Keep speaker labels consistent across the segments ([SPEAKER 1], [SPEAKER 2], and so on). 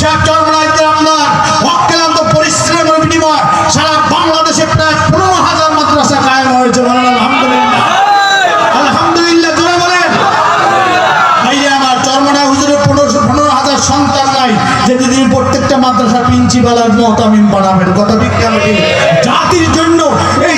[SPEAKER 1] সাহেব চরমনাইতে আপনার বলেন ভাইয়া আমার চরমনায় হুজুরের পনেরো হাজার সন্তান নাই। যে তিনি প্রত্যেকটা মাদ্রাসা প্রিন্সিপাল আর মতামিম বানাবেন। কথা বিজ্ঞান জাতির জন্য এই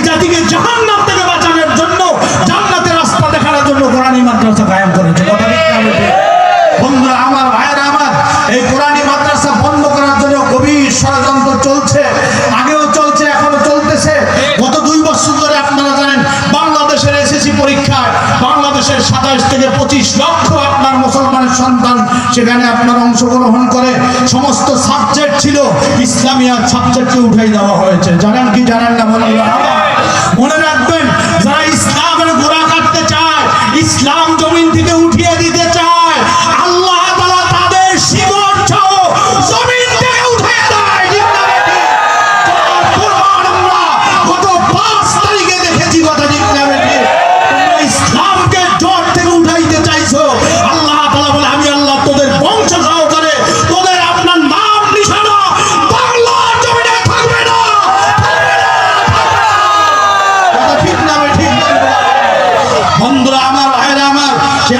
[SPEAKER 1] সাতাশ থেকে পঁচিশ লক্ষ আপনার মুসলমানের সন্তান সেখানে আপনার অংশগ্রহণ করে। সমস্ত সাবজেক্ট ছিল ইসলামিয়ার সাবজেক্টকে উঠাই দেওয়া হয়েছে। জানেন কি জানেন না বলেন?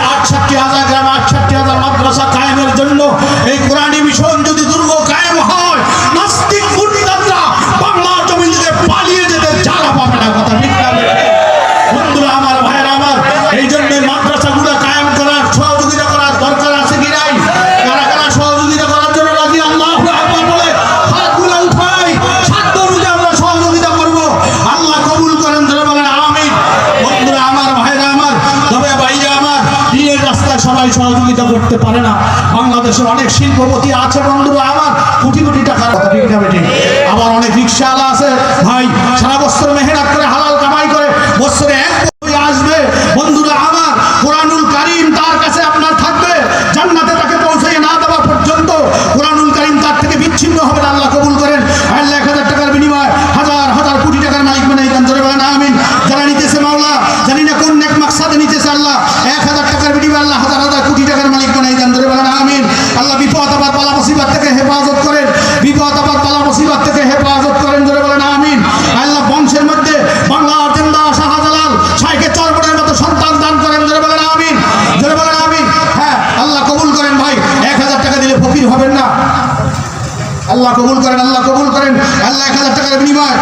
[SPEAKER 1] आज शक किया কোনোটাই সহযোগিতা করতে পারে না। বাংলাদেশের অনেক শিল্পপতি আছে বন্ধুরা, আমার কোটি কোটি টাকার কথা ঠিক আল্লাহ কবুল করেন আল্লাহ কবুল করেন। আল্লাহ এক হাজার টাকার বিনিময়